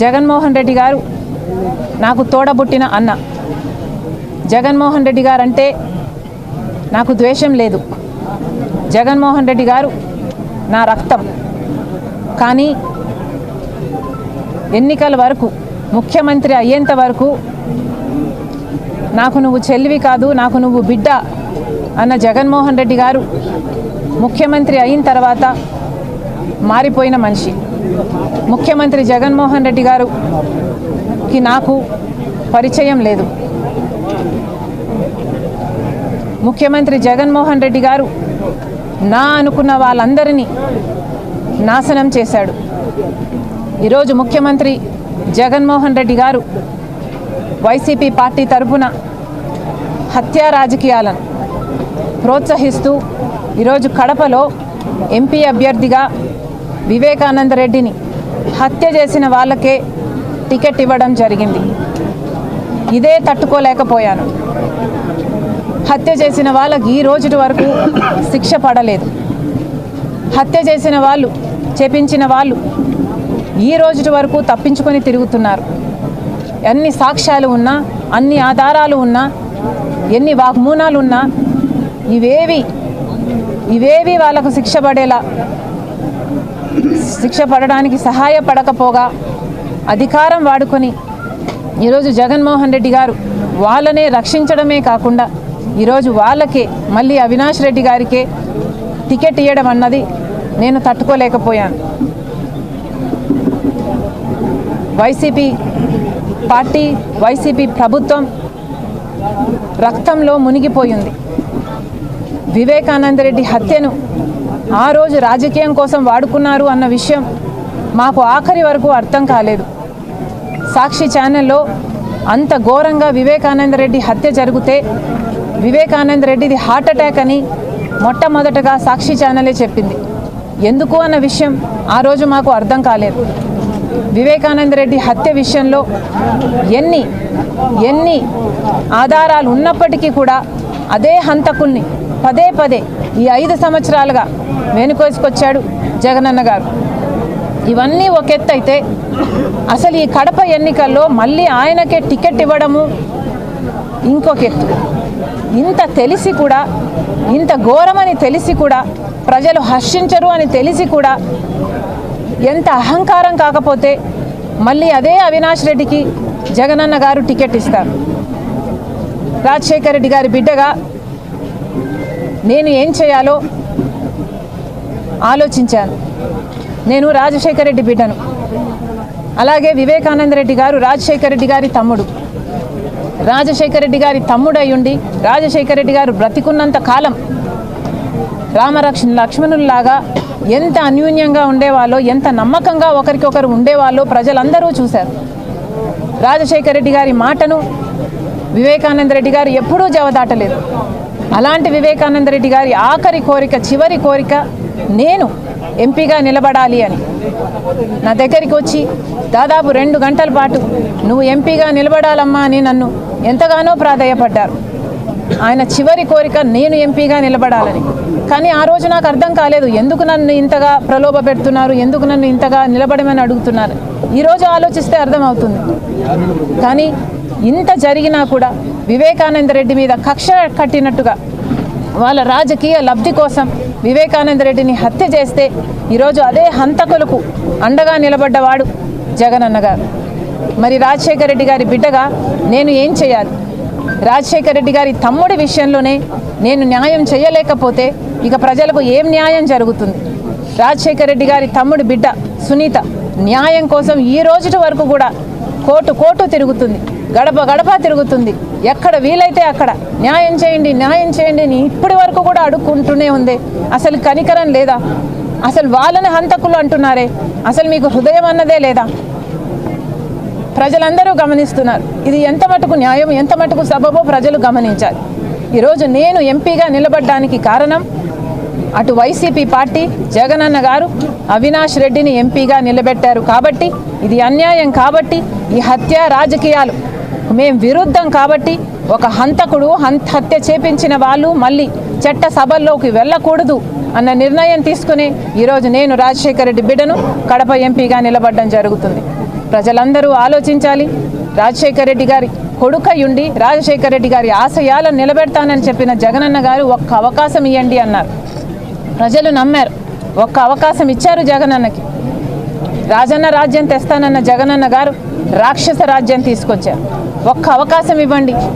జగన్మోహన్ రెడ్డి గారు నాకు తోడబుట్టిన అన్న. జగన్మోహన్ రెడ్డి గారు అంటే నాకు ద్వేషం లేదు. జగన్మోహన్ రెడ్డి గారు నా రక్తం. కానీ ఎన్నికల వరకు ముఖ్యమంత్రి అయ్యేంత వరకు నాకు నువ్వు చెల్లివి కాదు నాకు నువ్వు బిడ్డ అన్న జగన్మోహన్ రెడ్డి గారు ముఖ్యమంత్రి అయిన తర్వాత మారిపోయిన మనిషి. ముఖ్యమంత్రి జగన్మోహన్ రెడ్డి గారుకి నాకు పరిచయం లేదు. ముఖ్యమంత్రి జగన్మోహన్ రెడ్డి గారు నా అనుకున్న వాళ్ళందరినీ నాశనం చేశాడు. ఈరోజు ముఖ్యమంత్రి జగన్మోహన్ రెడ్డి గారు వైసీపీ పార్టీ తరపున హత్యా రాజకీయాలను ప్రోత్సహిస్తూ ఈరోజు కడపలో ఎంపీ అభ్యర్థిగా వివేకానంద రెడ్డిని హత్య చేసిన వాళ్ళకే టికెట్ ఇవ్వడం జరిగింది. ఇదే తట్టుకోలేకపోయాను. హత్య చేసిన వాళ్ళకి ఈ రోజు వరకు శిక్ష పడలేదు. హత్య చేసిన వాళ్ళు చేపించిన వాళ్ళు ఈ రోజు వరకు తప్పించుకొని తిరుగుతున్నారు. ఎన్ని సాక్ష్యాలు ఉన్నా అన్ని ఆధారాలు ఉన్నా ఎన్ని వాగ్మూనాలు ఉన్నా ఇవేవి ఇవేవి వాళ్ళకు శిక్ష పడేలా శిక్ష పడడానికి సహాయపడకపోగా అధికారం వాడుకొని ఈరోజు జగన్మోహన్ రెడ్డి గారు వాళ్ళనే రక్షించడమే కాకుండా ఈరోజు వాళ్ళకే మళ్ళీ అవినాష్ రెడ్డి గారికే టికెట్ ఇవ్వడం అన్నది నేను తట్టుకోలేకపోయాను. వైసీపీ పార్టీ వైసీపీ ప్రభుత్వం రక్తంలో మునిగిపోయింది. వివేకానంద రెడ్డి హత్యను ఆ రోజు రాజకీయం కోసం వాడుకున్నారు అన్న విషయం మాకు ఆఖరి వరకు అర్థం కాలేదు. సాక్షి ఛానల్లో అంత ఘోరంగా వివేకానంద రెడ్డి హత్య జరిగితే వివేకానంద రెడ్డిది హార్ట్ అటాక్ అని మొట్టమొదటగా సాక్షి ఛానలే చెప్పింది. ఎందుకు అన్న విషయం ఆ రోజు మాకు అర్థం కాలేదు. వివేకానంద రెడ్డి హత్య విషయంలో ఎన్ని ఎన్ని ఆధారాలు ఉన్నప్పటికీ కూడా అదే హంతకుల్ని పదే పదే ఈ ఐదు సంవత్సరాలుగా వెనుకోసుకొచ్చాడు జగనన్న గారు. ఇవన్నీ ఒక ఎత్తు అయితే అసలు ఈ కడప ఎన్నికల్లో మళ్ళీ ఆయనకే టికెట్ ఇవ్వడము ఇంకొక ఎత్తు. ఇంత తెలిసి కూడా ఇంత ఘోరమని తెలిసి కూడా ప్రజలు హర్షించరు అని తెలిసి కూడా ఎంత అహంకారం కాకపోతే మళ్ళీ అదే అవినాష్ రెడ్డికి జగనన్న గారు టికెట్ ఇస్తారు. రాజశేఖర రెడ్డి గారి బిడ్డగా నేను ఏం చేయాలో ఆలోచించాను. నేను రాజశేఖర రెడ్డి బిడ్డను. అలాగే వివేకానంద రెడ్డి గారు రాజశేఖర రెడ్డి గారి తమ్ముడు. రాజశేఖర రెడ్డి గారి తమ్ముడై ఉండి రాజశేఖర రెడ్డి గారు బ్రతికున్నంత కాలం రామరక్ష లక్ష్మణుల్లాగా ఎంత అన్యూన్యంగా ఉండేవాళ్ళో ఎంత నమ్మకంగా ఒకరికొకరు ఉండేవాళ్ళో ప్రజలందరూ చూశారు. రాజశేఖర రెడ్డి గారి మాటను వివేకానంద రెడ్డి గారు ఎప్పుడూ జవదాటలేదు. అలాంటి వివేకానంద రెడ్డి గారి ఆఖరి కోరిక చివరి కోరిక నేను ఎంపీగా నిలబడాలి అని. నా దగ్గరికి వచ్చి దాదాపు రెండు గంటల పాటు నువ్వు ఎంపీగా నిలబడాలమ్మా అని నన్ను ఎంతగానో ప్రాధేయపడ్డారు. ఆయన చివరి కోరిక నేను ఎంపీగా నిలబడాలని. కానీ ఆ రోజు నాకు అర్థం కాలేదు ఎందుకు నన్ను ఇంతగా ప్రలోభ పెడుతున్నారు? ఎందుకు నన్ను ఇంతగా నిలబడమని అడుగుతున్నారు? ఈరోజు ఆలోచిస్తే అర్థమవుతుంది. కానీ ఇంత జరిగినా కూడా వివేకానంద రెడ్డి మీద కక్ష కట్టినట్టుగా వాళ్ళ రాజకీయ లబ్ధి కోసం వివేకానంద రెడ్డిని హత్య చేస్తే ఈరోజు అదే హంతకులకు అండగా నిలబడ్డవాడు జగనన్న గారు. మరి రాజశేఖర రెడ్డి గారి బిడ్డగా నేను ఏం చేయాలి? రాజశేఖర రెడ్డి గారి తమ్ముడి విషయంలోనే నేను న్యాయం చేయలేకపోతే ఇక ప్రజలకు ఏం న్యాయం జరుగుతుంది? రాజశేఖర రెడ్డి గారి తమ్ముడి బిడ్డ సునీత న్యాయం కోసం ఈ రోజుటి వరకు కూడా కోటు కోటు తిరుగుతుంది. గడప గడప తిరుగుతుంది. ఎక్కడ వీలైతే అక్కడ. న్యాయం చేయండి న్యాయం చేయండి అని ఇప్పటి వరకు కూడా అడుక్కుంటూనే ఉంది. అసలు కనికరం లేదా? అసలు వాళ్ళని హంతకులు అంటున్నారే? అసలు మీకు హృదయం అన్నదే లేదా? ప్రజలందరూ గమనిస్తున్నారు. ఇది ఎంత మటుకు న్యాయం ఎంత మటుకు సబబో ప్రజలు గమనించాలి. ఈరోజు నేను ఎంపీగా నిలబడ్డానికి కారణం అటు వైసీపీ పార్టీ జగనన్న గారు అవినాష్ రెడ్డిని ఎంపీగా నిలబెట్టారు కాబట్టి ఇది అన్యాయం కాబట్టి ఈ హత్య రాజకీయాలు మేం విరుద్ధం కాబట్టి ఒక హంతకుడు హంత హత్య చేపించిన వాళ్ళు మళ్ళీ చట్ట సభల్లోకి వెళ్ళకూడదు అన్న నిర్ణయం తీసుకుని ఈరోజు నేను రాజశేఖర రెడ్డి బిడ్డను కడప ఎంపీగా నిలబడడం జరుగుతుంది. ప్రజలందరూ ఆలోచించాలి. రాజశేఖర రెడ్డి గారి కొడుకయుండి రాజశేఖర రెడ్డి గారి ఆశయాలను నిలబెడతానని చెప్పిన జగనన్న గారు ఒక్క అవకాశం ఇవ్వండి అన్నారు. ప్రజలు నమ్మారు. ఒక్క అవకాశం ఇచ్చారు జగనన్నకి. రాజన్న రాజ్యం తెస్తానన్న జగనన్న గారు రాక్షస రాజ్యం తీసుకొచ్చారు. ఒక్క అవకాశం ఇవ్వండి.